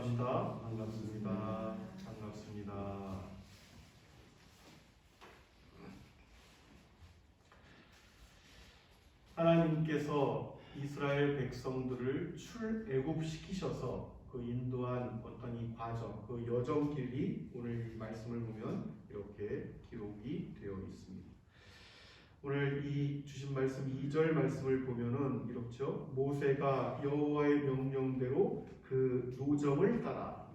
인사합시다. 반갑습니다. 반갑습니다. 하나님께서 이스라엘 백성들을 출애굽시키셔서 그 인도한 어떤 이 과정, 그 여정길이 오늘 이 말씀을 보면 이렇게 기록이 되어 있습니다. 오늘 이 주신 말씀 2절 말씀을 보면은 이렇죠. 모세가 여호와의 명령대로 그 노정을 따라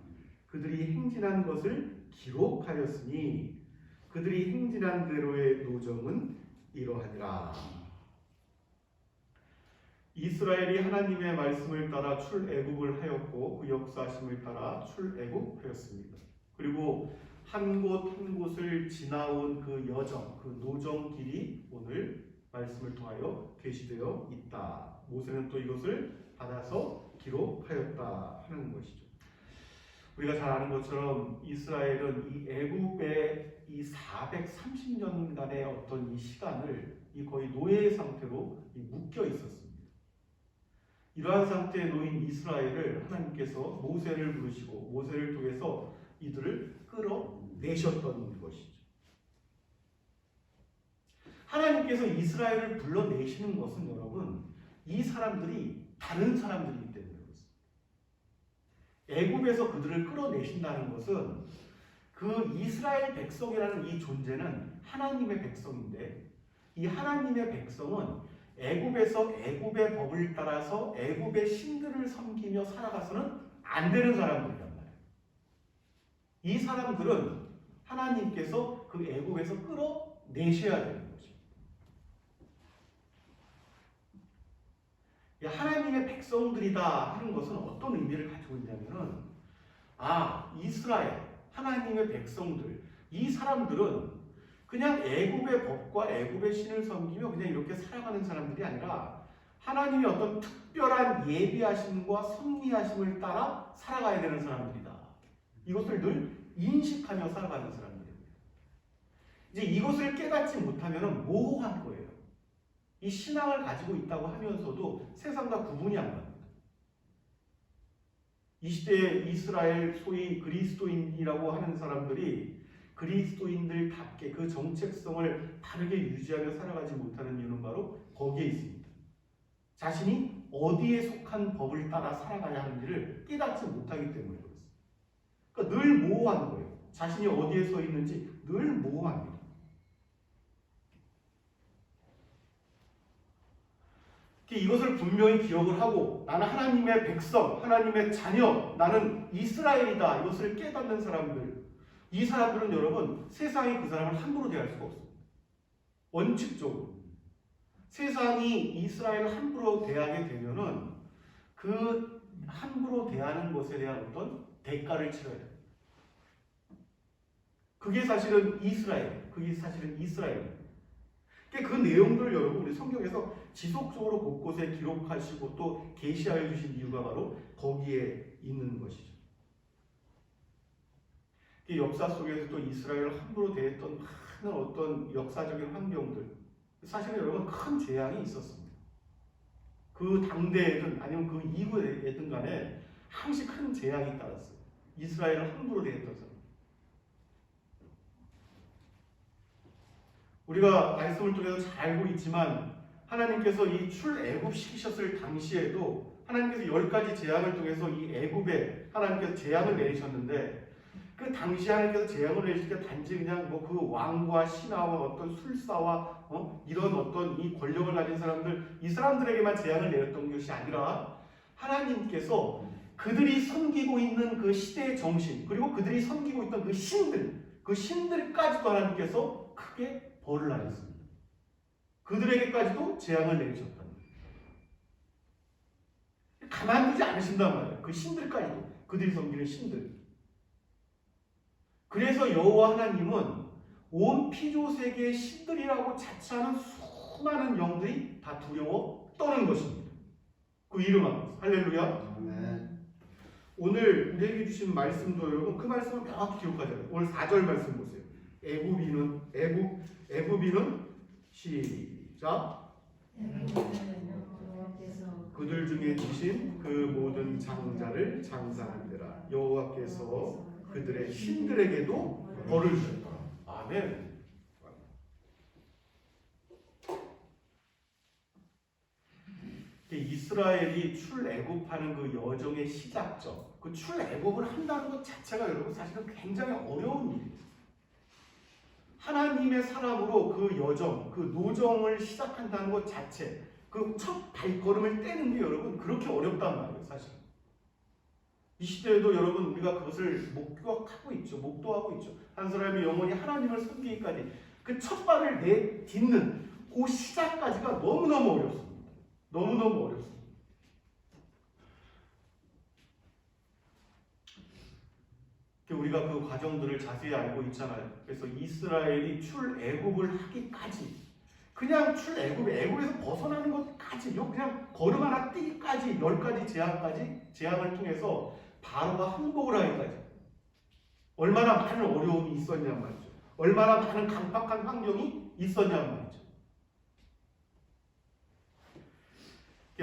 그들이 행진한 것을 기록하였으니 그들이 행진한 대로의 노정은 이러하니라. 이스라엘이 하나님의 말씀을 따라 출애굽을 하였고 그 역사심을 따라 출애굽하였습니다. 그리고 한 곳 한 곳을 지나온 그 여정, 그 노정 길이 오늘 말씀을 통하여 계시되어 있다. 모세는 또 이것을 받아서 기록하였다 하는 것이죠. 우리가 잘 아는 것처럼 이스라엘은 이 애굽의 이 430년간의 어떤 이 시간을 이 거의 노예 상태로 묶여 있었습니다. 이러한 상태에 놓인 이스라엘을 하나님께서 모세를 부르시고 모세를 통해서 이들을 끌어내셨던 것이죠. 하나님께서 이스라엘을 불러내시는 것은 여러분 이 사람들이 다른 사람들이기 때문에. 애굽에서 그들을 끌어내신다는 것은 그 이스라엘 백성이라는 이 존재는 하나님의 백성인데 이 하나님의 백성은 애굽에서 애굽의 법을 따라서 애굽의 신들을 섬기며 살아가서는 안 되는 사람들이란 말 이 사람들은 하나님께서 그 애굽에서 끌어내셔야 되는 거죠. 하나님의 백성들이다 하는 것은 어떤 의미를 가지고 있냐면은 아 이스라엘 하나님의 백성들 이 사람들은 그냥 애굽의 법과 애굽의 신을 섬기며 그냥 이렇게 살아가는 사람들이 아니라 하나님의 어떤 특별한 예비하심과 섭리하심을 따라 살아가야 되는 사람들이다. 이것을 늘 인식하며 살아가는 사람들입니다. 이제 이것을 깨닫지 못하면 모호한 거예요. 이 신앙을 가지고 있다고 하면서도 세상과 구분이 안 갑니다. 이 시대의 이스라엘 소위 그리스도인이라고 하는 사람들이 그리스도인들답게 그 정체성을 다르게 유지하며 살아가지 못하는 이유는 바로 거기에 있습니다. 자신이 어디에 속한 법을 따라 살아가야 하는지를 깨닫지 못하기 때문에 그러니까 늘 모호한 거예요. 자신이 어디에 서 있는지 늘 모호합니다. 이것을 분명히 기억을 하고 나는 하나님의 백성, 하나님의 자녀, 나는 이스라엘이다. 이것을 깨닫는 사람들. 이 사람들은 여러분 세상이 그 사람을 함부로 대할 수가 없습니다. 원칙적으로. 세상이 이스라엘을 함부로 대하게 되면은 그 함부로 대하는 것에 대한 어떤 대가를 치러야 됩니다. 그게 사실은 이스라엘, 그게 사실은 이스라엘입니다. 그 내용들을 여러분 우리 성경에서 지속적으로 곳곳에 기록하시고 또 계시하여 주신 이유가 바로 거기에 있는 것이죠. 역사 속에서 또 이스라엘을 함부로 대했던 많은 어떤 역사적인 환경들 사실은 여러분 큰 재앙이 있었습니다. 그 당대에든 아니면 그 이후에든 간에 항시 큰 재앙이 따랐어요. 이스라엘을 함부로 대했던. 우리가 말씀을 통해서 잘 알고 있지만 하나님께서 이 출애굽 시키셨을 당시에도 하나님께서 열 가지 재앙을 통해서 이 애굽에 하나님께서 재앙을 내리셨는데 그 당시 하나님께서 재앙을 내실 때 단지 그냥 뭐 그 왕과 신하와 어떤 술사와 어? 이런 어떤 이 권력을 가진 사람들 이 사람들에게만 재앙을 내렸던 것이 아니라 하나님께서 그들이 섬기고 있는 그 시대의 정신 그리고 그들이 섬기고 있던 그 신들 그 신들까지도 하나님께서 크게 벌을 하셨습니다. 그들에게까지도 재앙을 내리셨다. 가만두지 않으신단 말이에요. 그 신들까지도 그들이 섬기는 신들. 그래서 여호와 하나님은 온 피조 세계의 신들이라고 자처하는 수많은 영들이 다 두려워 떠는 것입니다. 그 이름 앞에서 할렐루야. 오늘 우리에게 주신 말씀도 여러분 그 말씀을 명확히 기록하잖아요. 오늘 4절 말씀 보세요. 애굽이는 애굽 애굽이는 시작 그들 중에 주신 그 모든 큰 장자를 장사하니라 여호와께서 그들의 신들에게도 벌을 주셨다. 아멘. 이스라엘이 출애굽하는 그 여정의 시작점, 그 출애굽을 한다는 것 자체가 여러분 사실은 굉장히 어려운 일이에요. 하나님의 사람으로 그 여정, 그 노정을 시작한다는 것 자체, 그 첫 발걸음을 떼는 게 여러분 그렇게 어렵단 말이에요, 사실. 이 시대에도 여러분 우리가 그것을 목격하고 있죠, 목도하고 있죠. 한 사람이 영원히 하나님을 섬기기까지 그 첫 발을 내딛는 그 시작까지가 너무너무 어렵습니다. 너무너무 어렵습니다. 우리가 그 과정들을 자세히 알고 있잖아요. 그래서 이스라엘이 출애굽을 하기까지 그냥 출애굽 애굽에서 벗어나는 것까지 요 그냥 걸음 하나 뛰기까지 열 가지 제한까지 제한을 통해서 바로가 항복을 하기까지 얼마나 많은 어려움이 있었냐 말이죠. 얼마나 많은 강팍한 환경이 있었냐 말이죠. 이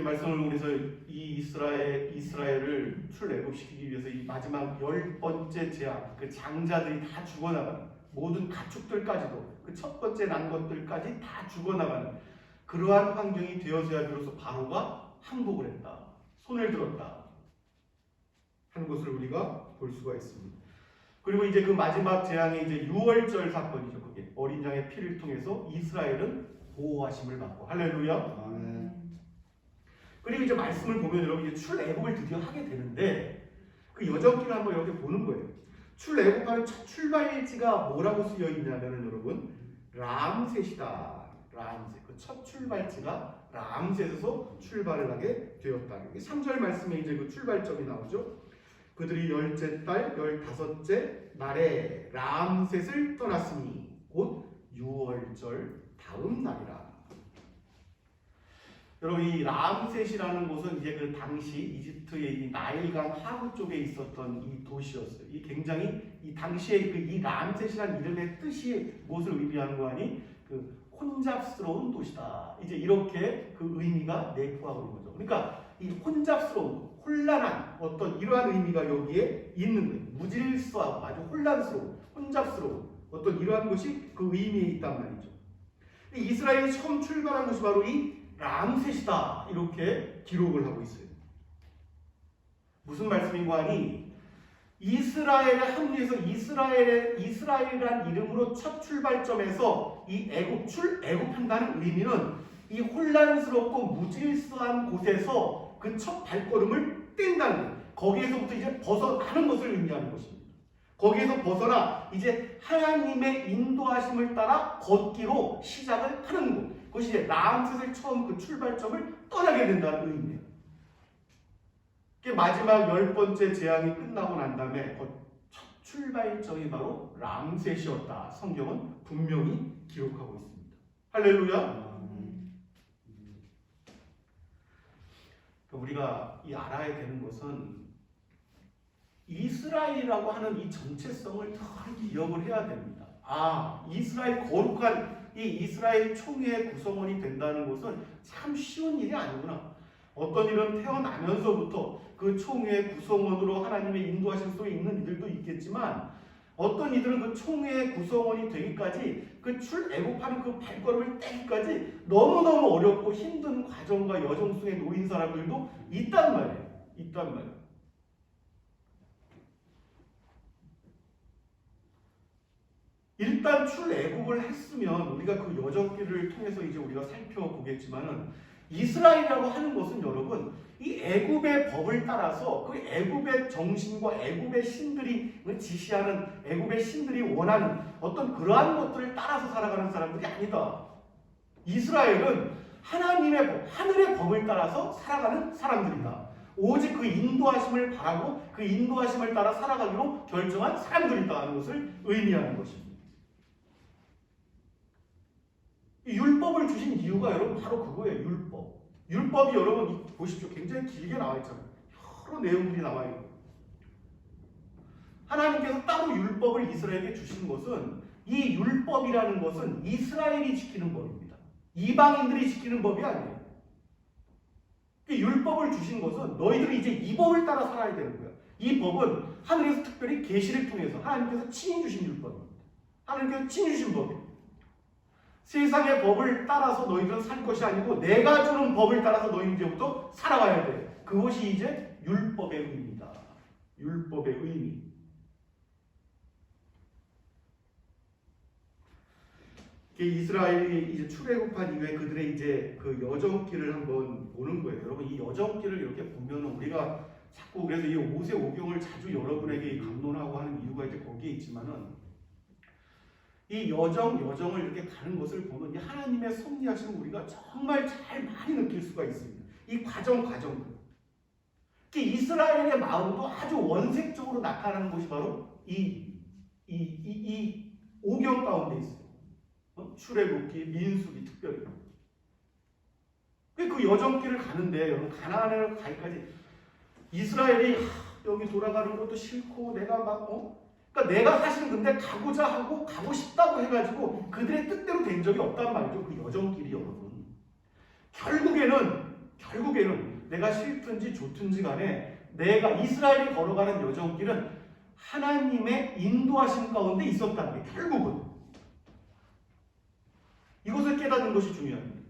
말씀을 그래서 이 이스라엘 이스라엘을 출애굽시키기 위해서 이 마지막 열 번째 제한 그 장자들이 다 죽어나가는 모든 가축들까지도 그 첫 번째 난 것들까지 다 죽어나가는 그러한 환경이 되어져야 비로소 바로가 항복을 했다 손을 들었다 하는 것을 우리가 볼 수가 있습니다. 그리고 이제 그 마지막 재앙이 이제 6월절 사건이죠. 그게 어린 양의 피를 통해서 이스라엘은 보호하심을 받고 할렐루야. 아멘. 그리고 이제 말씀을 보면 여러분 이제 출애굽을 드디어 하게 되는데 그 여정길을 한번 이렇게 보는 거예요. 출애굽하는 첫 출발지가 뭐라고 쓰여 있냐면은 여러분 람셋이다. 람셋. 그 첫 출발지가 람셋에서 출발을 하게 되었다. 이게 3절 말씀에 이제 그 출발점이 나오죠. 그들이 열째 달 열다섯째 날에 람셋을 떠났으니 곧 6월절 다음 날이라. 여러분 이 람셋이라는 곳은 이제 그 당시 이집트의 이 나일강 하부 쪽에 있었던 이 도시였어요. 이 굉장히 이 당시에 그이 람셋이라는 이름의 뜻이 무엇을 의미하는 거 아니? 그 혼잡스러운 도시다. 이제 이렇게 그 의미가 내포하고 있는 거죠. 그러니까 이 혼잡스러운, 혼란한 어떤 이러한 의미가 여기에 있는 거예요. 무질서하고 아주 혼란스러운, 혼잡스러운 어떤 이러한 것이 그 의미에 있단 말이죠. 이스라엘이 처음 출발한 것이 바로 이 람셋이다 이렇게 기록을 하고 있어요. 무슨 말씀인고 하니 이스라엘에 합류해서 이스라엘의 이스라엘이란 이름으로 첫 출발점에서 이 애굽 출 애굽한다는 의미는 이 혼란스럽고 무질서한 곳에서 그 첫 발걸음을 뗀다는. 거기에서부터 이제 벗어나는 것을 의미하는 것입니다. 거기에서 벗어나 이제 하나님의 인도하심을 따라 걷기로 시작을 하는 것. 그것이 이제 라암셋을 처음 그 출발점을 떠나게 된다는 의미예요. 마지막 열 번째 재앙이 끝나고 난 다음에 첫 출발점이 바로 람셋이었다. 성경은 분명히 기록하고 있습니다. 할렐루야. 우리가 이 알아야 되는 것은 이스라엘이라고 하는 이 정체성을 더 기억을 해야 됩니다. 아, 이스라엘 거룩한 이 이스라엘 총회의 구성원이 된다는 것은 참 쉬운 일이 아니구나. 어떤 일은 태어나면서부터 그 총회의 구성원으로 하나님의 인도하심 속에 있는 이들도 있겠지만 어떤 이들은 그 총회의 구성원이 되기까지 그 출애굽하는 그 발걸음을 떼기까지 너무너무 어렵고 힘든 과정과 여정 속에 놓인 사람들도 있단 말이에요. 있단 말이에요. 일단 출애굽을 했으면 우리가 그 여정길을 통해서 이제 우리가 살펴보겠지만은 이스라엘이라고 하는 것은 여러분 이 애굽의 법을 따라서 그 애굽의 정신과 애굽의 신들이 지시하는 애굽의 신들이 원하는 어떤 그러한 것들을 따라서 살아가는 사람들이 아니다. 이스라엘은 하나님의 법, 하늘의 법을 따라서 살아가는 사람들이다. 오직 그 인도하심을 바라고 그 인도하심을 따라 살아가기로 결정한 사람들이다 하는 것을 의미하는 것입니다. 율법을 주신 이유가 여러분 바로 그거예요. 율법. 율법이 여러분 보십시오. 굉장히 길게 나와 있잖아요. 여러 내용들이 나와 있고. 하나님께서 따로 율법을 이스라엘에게 주신 것은 이 율법이라는 것은 이스라엘이 지키는 법입니다. 이방인들이 지키는 법이 아니에요. 이 율법을 주신 것은 너희들이 이제 이 법을 따라 살아야 되는 거야. 이 법은 하늘에서 특별히 계시를 통해서 하나님께서 친히 주신 율법입니다. 하나님께서 친히 주신 법이에요. 세상의 법을 따라서 너희들은 살 것이 아니고 내가 주는 법을 따라서 너희는 이제부터 살아가야 돼. 그것이 이제 율법의 의미다. 율법의 의미. 이스라엘이 이제 출애굽한 이후에 그들의 이제 그 여정길을 한번 보는 거예요. 여러분 이 여정길을 이렇게 보면은 우리가 자꾸 그래서 이 오세 오경을 자주 여러분에게 감론하고 하는 이유가 이제 거기에 있지만은 이 여정 여정을 이렇게 가는 것을 보면 이 하나님의 섭리하심을 우리가 정말 잘 많이 느낄 수가 있습니다. 이 과정 과정. 이스라엘의 마음도 아주 원색적으로 나타나는 것이 바로 이 이 이 이 오경 가운데 있어요. 어? 출애굽기, 민수기 특별히. 그 여정길을 가는데 여러분 가나안을 가기까지 이스라엘이 하, 여기 돌아가는 것도 싫고 내가 막 어? 그러니까 내가 사실은 근데 가고자 하고 가고 싶다고 해가지고 그들의 뜻대로 된 적이 없단 말이죠. 그 여정길이 여러분. 결국에는 결국에는 내가 싫든지 좋든지 간에 내가 이스라엘이 걸어가는 여정길은 하나님의 인도하심 가운데 있었다는 게 결국은 이것을 깨닫는 것이 중요합니다.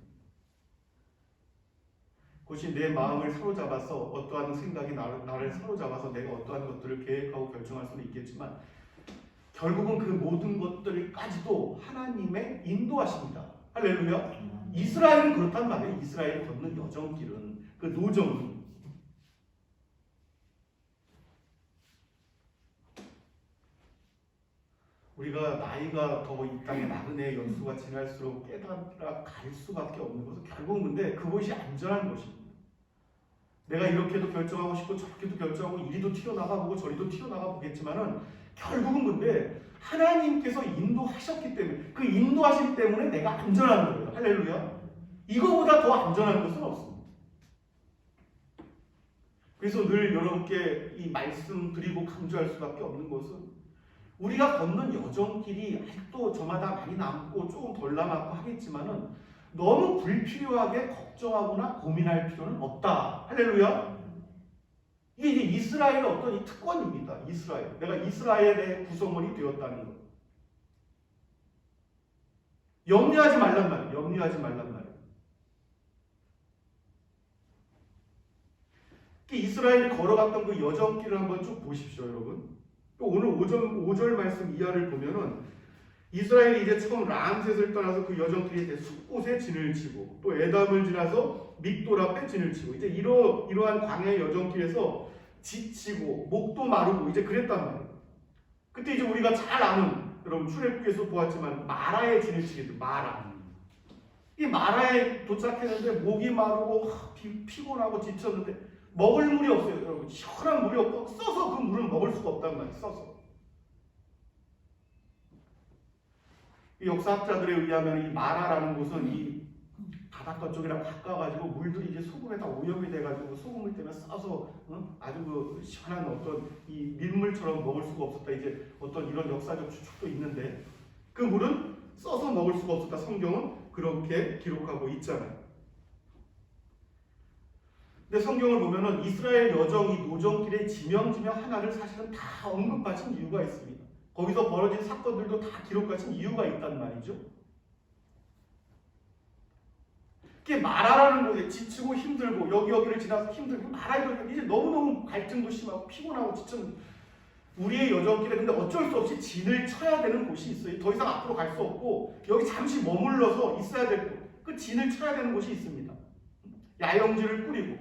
그것이 내 마음을 사로잡아서 어떠한 생각이 나를, 나를 사로잡아서 내가 어떠한 것들을 계획하고 결정할 수는 있겠지만 결국은 그 모든 것들까지도 하나님의 인도하십니다. 할렐루야. 이스라엘은 그렇단 말이에요. 이스라엘이 걷는 여정길은 그 노정은 우리가 나이가 더 이 땅에 나그네 연수가 지날수록 깨달아 갈 수밖에 없는 것은 결국은 근데 그것이 안전한 것입니다. 내가 이렇게도 결정하고 싶고 저렇게도 결정하고 이리도 튀어나가보고 저리도 튀어나가 보겠지만은 결국은 근데 하나님께서 인도하셨기 때문에 그 인도하심 때문에 내가 안전한 거예요. 할렐루야. 이거보다 더 안전한 것은 없습니다. 그래서 늘 여러분께 이 말씀 드리고 강조할 수밖에 없는 것은 우리가 걷는 여정길이 아직도 저마다 많이 남고 조금 덜 남았고 하겠지만은 너무 불필요하게 걱정하거나 고민할 필요는 없다. 할렐루야. 이게 이제 이스라엘의 어떤 이 특권입니다. 이스라엘. 내가 이스라엘의 구성원이 되었다는 것. 염려하지 말란 말이에요. 염려하지 말란 말이에요. 이스라엘이 걸어갔던 그 여정길을 한번 쭉 보십시오, 여러분. 또 오늘 5절, 5절 말씀 이하를 보면은 이스라엘이 이제 처음 람셋을 떠나서 그 여정길에 이제 숲곳에 진을 치고 또 에담을 지나서 믹돌 앞에 진을 치고 이제 이러, 이러한 광야의 여정길에서 지치고 목도 마르고 이제 그랬단 말이에요. 그때 이제 우리가 잘 아는 여러분 출애굽기에서 보았지만 마라에 진을 돼 마라. 이 마라에 도착했는데 목이 마르고 피, 피곤하고 지쳤는데 먹을 물이 없어요, 여러분. 시원한 물이 없고 써서 그 물을 먹을 수가 없단 말이에요. 써서. 이 역사학자들에 의하면 이 마라라는 곳은 이 바닷가 쪽이랑 가까워가지고 물들이 이제 소금에 다 오염이 돼가지고 소금을 때문에 써서 어? 아주 그 시원한 어떤 이 밀물처럼 먹을 수가 없었다. 이제 어떤 이런 역사적 추측도 있는데 그 물은 써서 먹을 수가 없었다. 성경은 그렇게 기록하고 있잖아요. 근데 성경을 보면은 이스라엘 여정 이 노정길의 지명지명 하나를 사실은 다 언급하신 이유가 있습니다. 거기서 벌어진 사건들도 다 기록하신 이유가 있단 말이죠. 그게 마라라는 곳에 지치고 힘들고 여기 여기를 지나서 힘들고 마라에 이제 너무너무 갈증도 심하고 피곤하고 지쳤는 우리의 여정길에 근데 어쩔 수 없이 진을 쳐야 되는 곳이 있어요. 더 이상 앞으로 갈 수 없고 여기 잠시 머물러서 있어야 될 곳. 그 진을 쳐야 되는 곳이 있습니다. 야영지를 꾸리고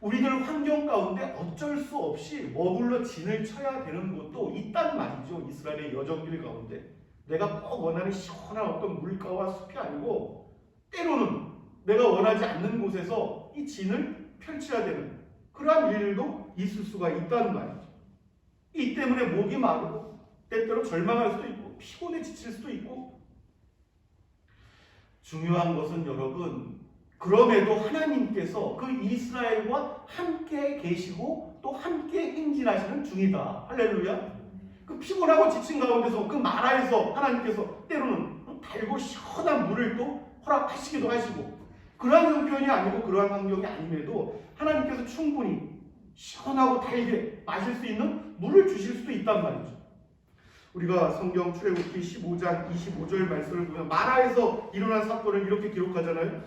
우리들 환경 가운데 어쩔 수 없이 머물러 진을 쳐야 되는 곳도 있단 말이죠. 이스라엘의 여정길 가운데. 내가 꼭 원하는 시원한 어떤 물가와 숲이 아니고 때로는 내가 원하지 않는 곳에서 이 진을 펼쳐야 되는 그러한 일도 있을 수가 있다는 말이죠. 이 때문에 목이 마르고 때때로 절망할 수도 있고 피곤해 지칠 수도 있고 중요한 것은 여러분 그럼에도 하나님께서 그 이스라엘과 함께 계시고 또 함께 행진하시는 중이다. 할렐루야. 그 피곤하고 지친 가운데서 그 마라에서 하나님께서 때로는 달고 시원한 물을 또 허락하시기도 하시고 그러한 형편이 아니고 그러한 환경이 아님에도 하나님께서 충분히 시원하고 달게 마실 수 있는 물을 주실 수도 있단 말이죠. 우리가 성경 출애굽기 15장 25절 말씀을 보면 마라에서 일어난 사건을 이렇게 기록하잖아요.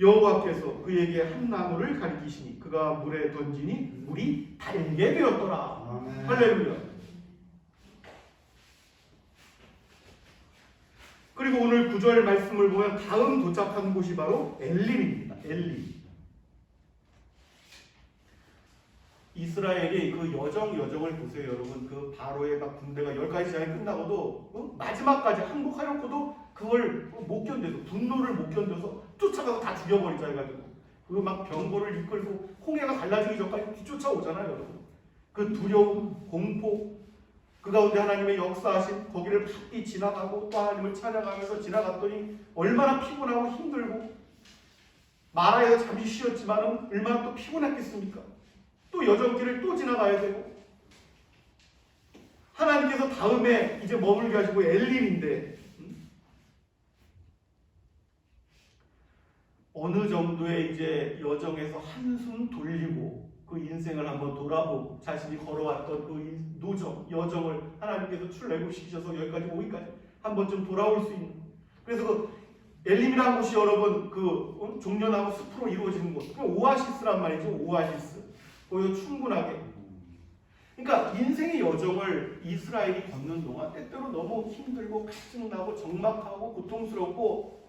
여호와께서 그에게 한 나무를 가리키시니 그가 물에 던지니 물이 달게 되었더라. 아멘. 할렐루야. 그리고 오늘 구절 말씀을 보면 다음 도착한 곳이 바로 엘림입니다. 엘림. 이스라엘이 그 여정 여정을 보세요, 여러분. 그 바로의 막 군대가 열 가지 제안이 끝나고도 어? 마지막까지 항복하려고도 그걸 못 견뎌서 분노를 못 견뎌서 쫓아가서 다 죽여버리자 해가지고 그 막 병거를 이끌고 홍해가 갈라지기 전까지 뒤쫓아오잖아요, 여러분. 그 두려움, 공포, 그 가운데 하나님의 역사하신 거기를 바삐 지나가고 또 하나님을 찬양하면서 지나갔더니 얼마나 피곤하고 힘들고 마라에서 잠시 쉬었지만은 얼마나 또 피곤했겠습니까? 또 여정길을 또 지나가야 되고 하나님께서 다음에 이제 머물게 하시고 엘림인데 음? 어느 정도의 이제 여정에서 한숨 돌리고 그 인생을 한번 돌아보고 자신이 걸어왔던 그 인- 노정, 여정을 하나님께서 출애굽시키셔서 여기까지 오기까지 한 번쯤 돌아올 수 있는 그래서 그 엘림이라는 곳이 여러분 그 어? 종려나무 숲으로 이루어지는 곳, 그 오아시스란 말이죠, 오아시스. 거기서 충분하게. 그러니까 인생의 여정을 이스라엘이 걷는 동안 때때로 너무 힘들고 갈증나고 적막하고 고통스럽고 음?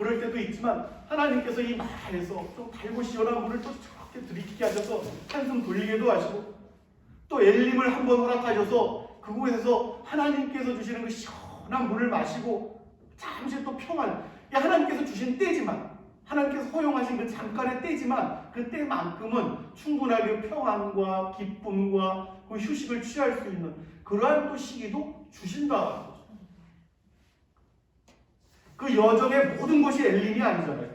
그럴 때도 있지만 하나님께서 이 말에서 좀 달고 시원한 물을 또 저렇게 들이키게 하셔서 한숨 돌리게도 하시고 또 엘림을 한 번 허락하셔서 그곳에서 하나님께서 주시는 그 시원한 물을 마시고 잠시 또 평안 이 하나님께서 주신 때지만 하나님께서 허용하신 그 잠깐의 때지만 그 때만큼은 충분하게 평안과 기쁨과 그 휴식을 취할 수 있는 그러한 또 시기도 주신다. 그 여정의 모든 것이 엘림이 아니잖아요.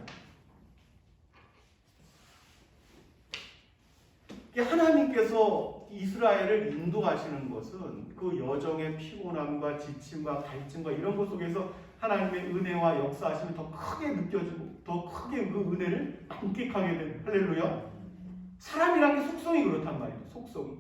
이 하나님께서 이스라엘을 인도하시는 것은 그 여정의 피곤함과 지침과 갈증과 이런 것 속에서 하나님의 은혜와 역사하심이 더 크게 느껴지고 더 크게 그 은혜를 만끽하게 되는 할렐루야. 사람이란 게 속성이 그렇단 말이에요. 속성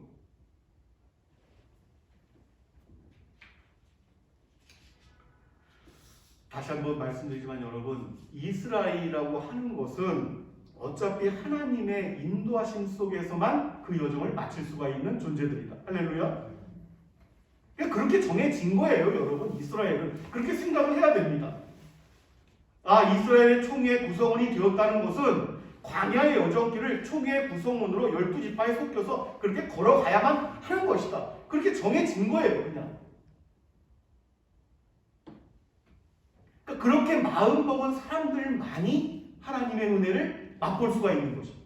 다시 한번 말씀드리지만 여러분 이스라엘이라고 하는 것은 어차피 하나님의 인도하심 속에서만 그 여정을 마칠 수가 있는 존재들이다. 할렐루야. 그러니까 그렇게 정해진 거예요, 여러분. 이스라엘은 그렇게 생각을 해야 됩니다. 아, 이스라엘의 총회의 구성원이 되었다는 것은 광야의 여정길을 총회의 구성원으로 열두 지파에 섞여서 그렇게 걸어가야만 하는 것이다. 그렇게 정해진 거예요, 그냥. 그렇게 마음 먹은 사람들만이 하나님의 은혜를 맛볼 수가 있는 것입니다.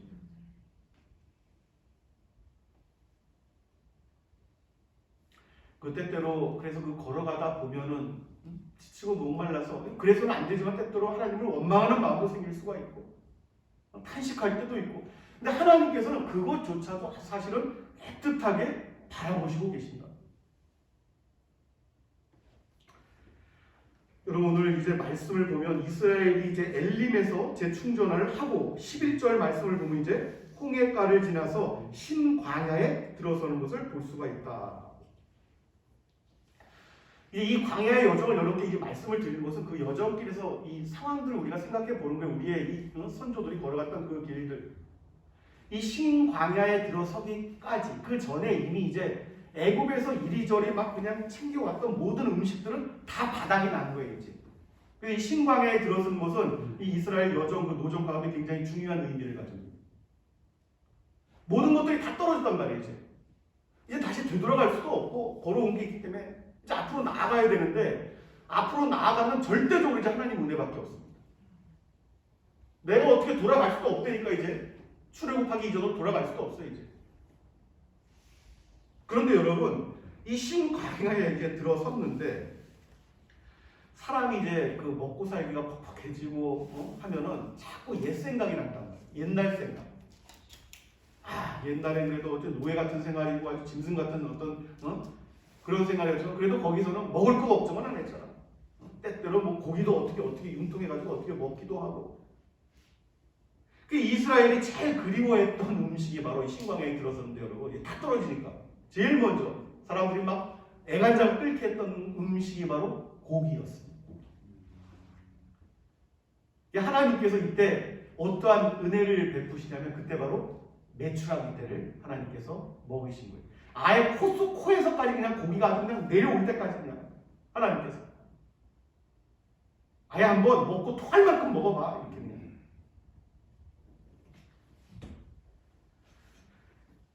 그 때때로 그래서 그 걸어가다 보면은 음, 지치고 목말라서 그래서는 안 되지만 때때로 하나님을 원망하는 마음도 생길 수가 있고 탄식할 때도 있고 근데 하나님께서는 그것조차도 사실은 애틋하게 바라보시고 계신다. 여러분 오늘 이제 말씀을 보면 이스라엘이 이제 엘림에서 재충전을 하고 11절 말씀을 보면 이제 홍해가를 지나서 신광야에 들어서는 것을 볼 수가 있다. 이, 이 광야의 여정을 여러분께 이제 말씀을 드리는 것은 그 여정길에서 이 상황들을 우리가 생각해 보는 거예요. 우리의 이 어, 선조들이 걸어갔던 그 길들. 이 신광야에 들어서기까지 그 전에 이미 이제 애굽에서 이리저리 막 그냥 챙겨왔던 모든 음식들은 다 바닥이 난 거예요 이제. 이 신광야에 들어선 것은 이 이스라엘 여정 그 노정 가운데 굉장히 중요한 의미를 가집니다. 모든 것들이 다 떨어졌단 말이에요 이제. 이제 다시 되돌아갈 수도 없고 걸어온 게 있기 때문에 이제 앞으로 나아가야 되는데 앞으로 나아가면 절대적으로 이제 하나님 은혜밖에 없습니다. 내가 어떻게 돌아갈 수도 없다니까 이제 출애굽하기 이전으로 돌아갈 수도 없어요 이제. 그런데 여러분 이 신광야에 이제 들어섰는데 사람이 이제 그 먹고 살기가 퍽퍽해지고 어? 하면은 자꾸 옛 생각이 난단 말이에요. 옛날 생각. 아 옛날엔 그래도 어째 노예 같은 생활이고 아주 짐승 같은 어떤 어? 그런 생활이었죠. 그래도 거기서는 먹을 거 걱정은 안 했잖아. 어? 때때로 뭐 고기도 어떻게 어떻게 융통해가지고 어떻게 먹기도 하고 그 이스라엘이 제일 그리워했던 음식이 바로 이 신광야에 들어섰는데 여러분 다 떨어지니까 제일 먼저 사람들이 막 애간장 끓게 했던 음식이 바로 고기였습니다. 이 하나님께서 이때 어떠한 은혜를 베푸시냐면 그때 바로 매출하기 때를 하나님께서 먹으신 거예요. 아예 코, 속 코에서까지 그냥 고기가 아주 그냥 내려올 때까지 그냥 하나님께서 아예 한번 먹고 토할 만큼 먹어봐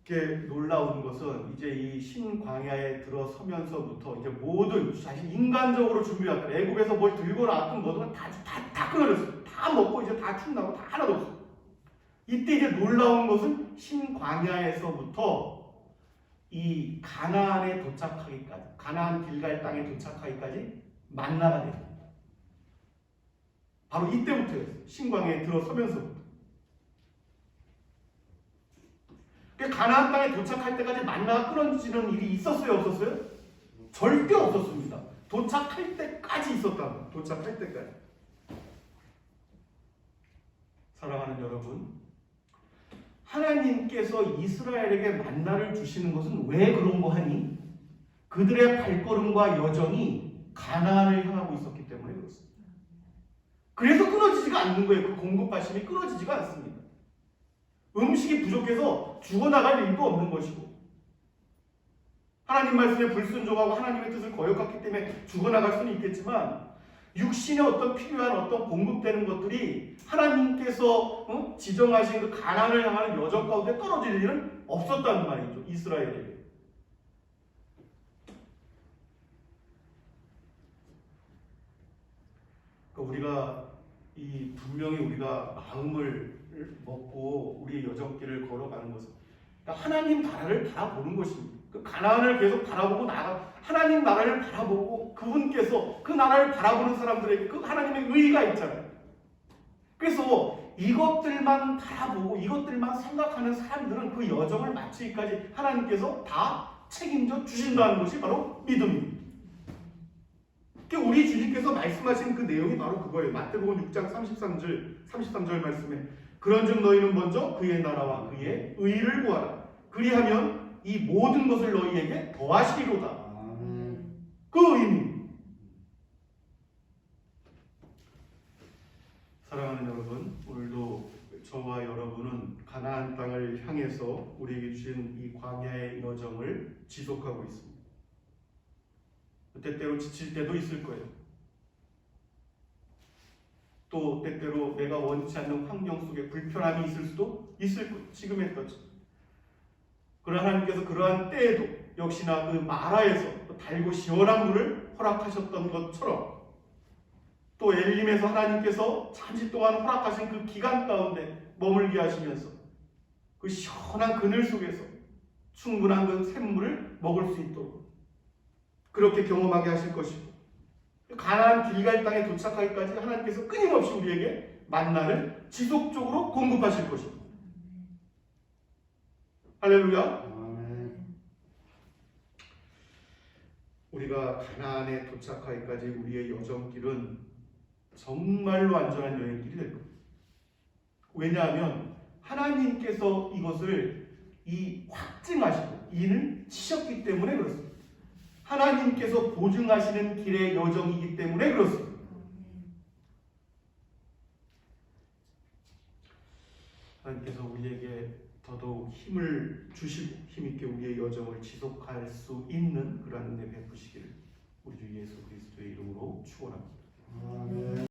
이렇게 놀라운 것은 이제 이 신광야에 들어서면서부터 이제 모든 사실 인간적으로 준비했던 애국에서 뭘 들고 나왔던 모든 다다다 끊어졌어요. 다 먹고 이제 다 충나고 다 하나도 없어. 이때 이제 놀라운 것은 신광야에서부터 이 가나안에 도착하기까지 가나안 길갈 땅에 도착하기까지 만나가 됩니다. 바로 이때부터였어요. 신광야에 들어서면서부터. 그 가나안 땅에 도착할 때까지 만나가 끊어지는 일이 있었어요, 없었어요? 절대 없었습니다. 도착할 때까지 있었다고. 도착할 때까지. 사랑하는 여러분, 하나님께서 이스라엘에게 만나를 주시는 것은 왜 그런 거 하니? 그들의 발걸음과 여정이 가나안을 향하고 있었기 때문에 그렇습니다. 그래서 끊어지지가 않는 거예요. 그 공급하심이 끊어지지가 않습니다. 음식이 부족해서 죽어나갈 일도 없는 것이고 하나님 말씀에 불순종하고 하나님의 뜻을 거역했기 때문에 죽어나갈 수는 있겠지만 육신의 어떤 필요한 어떤 공급되는 것들이 하나님께서 어? 지정하신 그 가난을 향하는 여정 가운데 떨어질 일은 없었다는 말이죠 이스라엘에게 그러니까 우리가 이 분명히 우리가 마음을 먹고 우리의 여정길을 걸어가는 것은 그러니까 하나님 나라를 바라보는 것입니다. 그 가나안을 계속 바라보고 나가 하나님 나라를 바라보고 그분께서 그 나라를 바라보는 사람들에게 그 하나님의 의의가 있잖아요. 그래서 이것들만 바라보고 이것들만 생각하는 사람들은 그 여정을 마치기까지 하나님께서 다 책임져 주신다는 것이 바로 믿음입니다. 그러니까 우리 주님께서 말씀하신 그 내용이 바로 그거예요. 마태복음 6장 33절 33절 말씀에 그런즉 너희는 먼저 그의 나라와 그의 의를 구하라. 그리하면 이 모든 것을 너희에게 더하시리로다. 그 의미. 사랑하는 여러분, 오늘도 저와 여러분은 가나안 땅을 향해서 우리에게 주신 이 광야의 여정을 지속하고 있습니다. 때때로 지칠 때도 있을 거예요. 또 때때로 내가 원치 않는 환경 속에 불편함이 있을 수도 있을 거예요. 지금의 것처럼. 그러나 하나님께서 그러한 때에도 역시나 그 마라에서 그 달고 시원한 물을 허락하셨던 것처럼 또 엘림에서 하나님께서 잠시 동안 허락하신 그 기간 가운데 머물게 하시면서 그 시원한 그늘 속에서 충분한 그 샘물을 먹을 수 있도록 그렇게 경험하게 하실 것이고 가나안 길갈 땅에 도착하기까지 하나님께서 끊임없이 우리에게 만나를 지속적으로 공급하실 것입니다. 할렐루야. 우리가 가나안에 도착하기까지 우리의 여정길은 정말로 안전한 여행길이 될 겁니다. 왜냐하면 하나님께서 이것을 이 확증하시고 인을 치셨기 때문에 그렇습니다. 하나님께서 보증하시는 길의 여정이기 때문에 그렇습니다. 하나님께서 우리에게 더더욱 힘을 주시고 힘있게 우리의 여정을 지속할 수 있는 그러한 은혜 베푸시기를 우리 주 예수 그리스도의 이름으로 축원합니다.